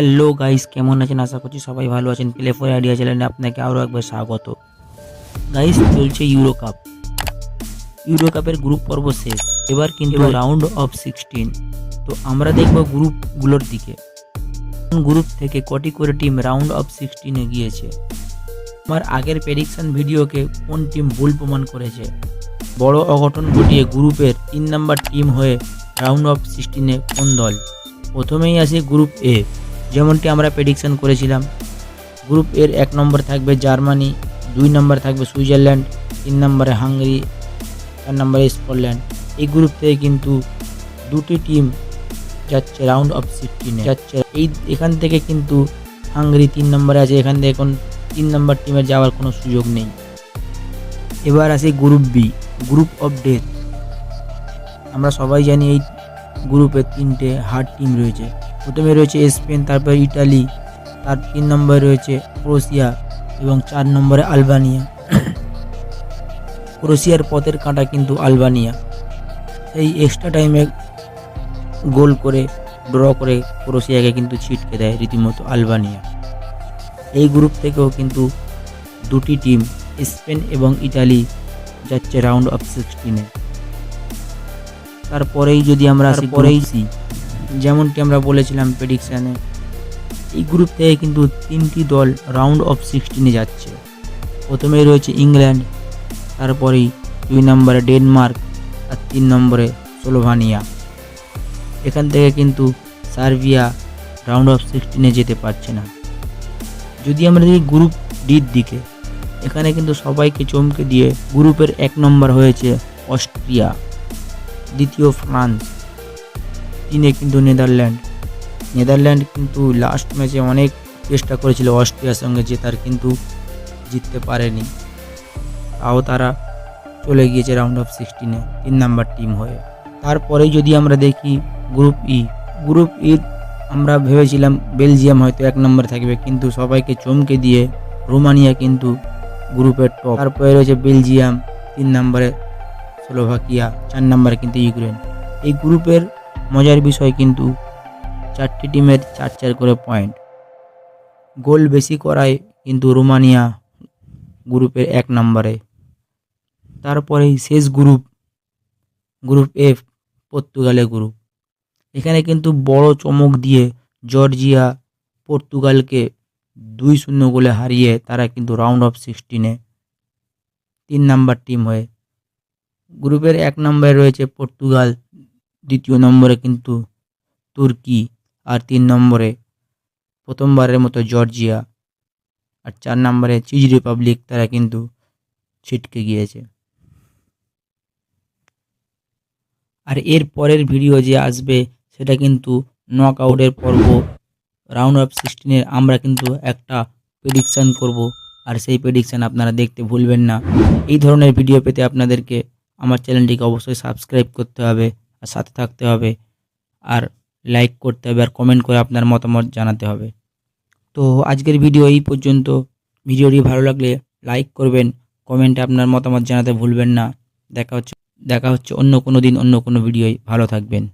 Hello guys কেমন আছেন? আশা করছি সবাই ভালো আছেন। প্লে ফোর আইডিয়া চ্যানেলে আপনাকে আরও একবার স্বাগত। গাইস চলছে ইউরো কাপ ইউরো কাপের গ্রুপ পর্ব শেষ। এবার কিন্তু রাউন্ড অফ সিক্সটিন তো আমরা দেখব গ্রুপগুলোর দিকে। কোন গ্রুপ থেকে কটি করে টিম রাউন্ড অফ সিক্সটিনে গিয়েছে? আমার আগের প্রেডিকশন ভিডিওকে কোন টিম ভুল প্রমাণ করেছে? বড় অঘটন ঘটিয়ে গ্রুপের তিন নাম্বার টিম হয়ে রাউন্ড অফ সিক্সটিনে কোন দল? প্রথমেই আসে গ্রুপ এ যেমনটি আমরা প্রেডিকশন করেছিলাম গ্রুপ এর এক নম্বর থাকবে জার্মানি, দুই নম্বর থাকবে সুইজারল্যান্ড, তিন নম্বরে হাঙ্গেরি, চার নম্বরে স্কটল্যান্ড। এই গ্রুপ থেকে কিন্তু দুটি টিম যাচ্ছে রাউন্ড অফ সিক্সটিনে যাচ্ছে, এই এখান থেকে কিন্তু হাঙ্গেরি তিন নম্বরে আছে, এখান থেকে এখন তিন নম্বর টিমের যাওয়ার কোনো সুযোগ নেই। এবার আসে group B group of death আমরা সবাই জানি এই গ্রুপে তিনটে হার্ড টিম রয়েছে। প্রথমে রয়েছে স্পেন, তারপর ইটালি, তার তিন নম্বরে রয়েছে ক্রোশিয়া এবং চার নম্বরে আলবানিয়া। ক্রোশিয়ার পথের কাঁটা কিন্তু আলবানিয়া। এই এক্সট্রা টাইমে গোল করে ড্র করে ক্রোশিয়াকে কিন্তু ছিটকে দেয় রীতিমতো আলবানিয়া। এই গ্রুপ থেকেও কিন্তু দুটি টিম স্পেন এবং ইটালি, যাচ্ছে রাউন্ড অফ সিক্সটিনে তারপরেই যদি আমরা পরেই যেমনটি আমরা বলেছিলাম প্রেডিকশানে এই গ্রুপ থেকে কিন্তু তিনটি দল রাউন্ড অফ সিক্সটিনে যাচ্ছে। প্রথমেই রয়েছে ইংল্যান্ড, তারপরেই দুই নম্বরে ডেনমার্ক আর তিন নম্বরে স্লোভানিয়া। এখান থেকে কিন্তু সার্বিয়া রাউন্ড অফ সিক্সটিনে যেতে পারছে না। যদি আমরা দেখি গ্রুপ ডির দিকে, এখানে কিন্তু সবাইকে চমকে দিয়ে গ্রুপের এক নম্বর হয়েছে অস্ট্রিয়া, দ্বিতীয় ফ্রান্স। তিনে কিন্তু নেদারল্যান্ড। নেদারল্যান্ড কিন্তু লাস্ট ম্যাচে অনেক চেষ্টা করেছিল অস্ট্রিয়ার সঙ্গে জেতার কিন্তু জিততে পারেনি। তাও তারা চলে গিয়েছে রাউন্ড অফ সিক্সটিনে তিন নাম্বার টিম হয়ে। তারপরে যদি আমরা দেখি গ্রুপ ই গ্রুপ ই আমরা ভেবেছিলাম বেলজিয়াম হয়তো এক নম্বরে থাকবে, কিন্তু সবাইকে চমকে দিয়ে রোমানিয়া কিন্তু গ্রুপের টপ তারপরে রয়েছে বেলজিয়াম তিন নম্বরে স্লোভাকিয়া, চার নম্বরে কিন্তু ইউক্রেন। এই গ্রুপের মজার বিষয় কিন্তু চারটি টিমের চার চার করে পয়েন্ট গোল বেশি করায় কিন্তু রোমানিয়া গ্রুপের এক নম্বরে। তারপরেই শেষ গ্রুপ গ্রুপ এফ পর্তুগালের গ্রুপ। এখানে কিন্তু বড় চমক দিয়ে জর্জিয়া পর্তুগালকে দুই শূন্য গোলে হারিয়ে তারা কিন্তু রাউন্ড অফ সিক্সটিনে তিন নাম্বার টিম হয়ে। গ্রুপের এক নম্বরে রয়েছে পর্তুগাল। দ্বিতীয় নম্বরে কিন্তু তুর্কি আর তিন নম্বরে প্রথমবারের মতো জর্জিয়া আর চার নম্বরে চিজ রিপাবলিক তারা কিন্তু ছিটকে গিয়েছে। আর এর পরের ভিডিও যে আসবে সেটা কিন্তু নক আউটের পর্ব রাউন্ড অফ সিক্সটিনের আমরা কিন্তু একটা প্রেডিকশান করব আর সেই প্রেডিকশান আপনারা দেখতে ভুলবেন না। এই ধরনের ভিডিও পেতে আপনাদেরকে আমার চ্যানেলটিকে অবশ্যই সাবস্ক্রাইব করতে হবে। সাথে থাকতে হবে। আর লাইক করতে হবে আর কমেন্ট করে আপনার মতামত জানাতে হবে। তো আজকের ভিডিও এই পর্যন্ত। ভিডিওটি ভালো লাগলে লাইক করবেন কমেন্টে আপনার মতামত জানাতে ভুলবেন না। দেখা হচ্ছে দেখা হচ্ছে অন্য কোনো দিন, অন্য কোনো ভিডিওয় ভালো থাকবেন।